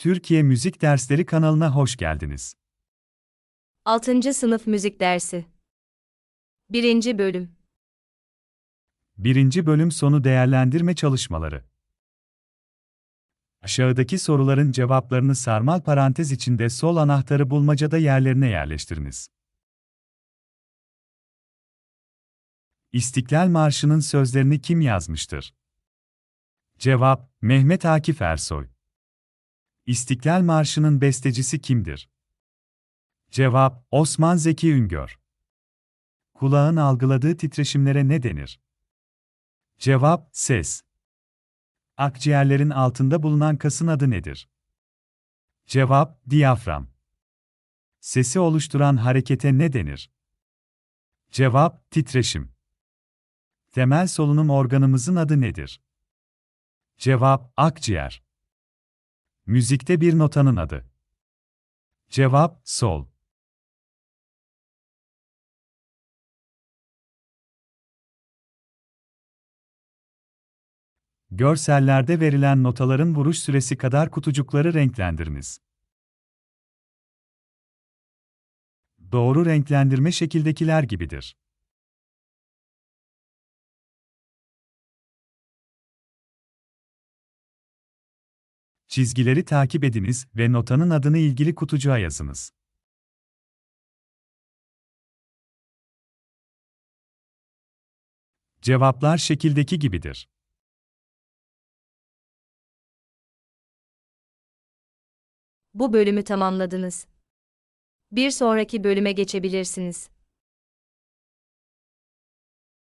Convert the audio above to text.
Türkiye Müzik Dersleri kanalına hoş geldiniz. 6. Sınıf Müzik Dersi 1. Bölüm Birinci bölüm sonu değerlendirme çalışmaları. Aşağıdaki soruların cevaplarını sarmal parantez içinde sol anahtarı bulmacada yerlerine yerleştiriniz. İstiklal Marşı'nın sözlerini kim yazmıştır? Cevap: Mehmet Akif Ersoy. İstiklal Marşı'nın bestecisi kimdir? Cevap: Osman Zeki Üngör. Kulağın algıladığı titreşimlere ne denir? Cevap: Ses. Akciğerlerin altında bulunan kasın adı nedir? Cevap: Diyafram. Sesi oluşturan harekete ne denir? Cevap: Titreşim. Temel solunum organımızın adı nedir? Cevap: Akciğer. Müzikte bir notanın adı. Cevap: Sol. Görsellerde verilen notaların vuruş süresi kadar kutucukları renklendiriniz. Doğru renklendirme şekildekiler gibidir. Çizgileri takip ediniz ve notanın adını ilgili kutucuğa yazınız. Cevaplar şekildeki gibidir. Bu bölümü tamamladınız. Bir sonraki bölüme geçebilirsiniz.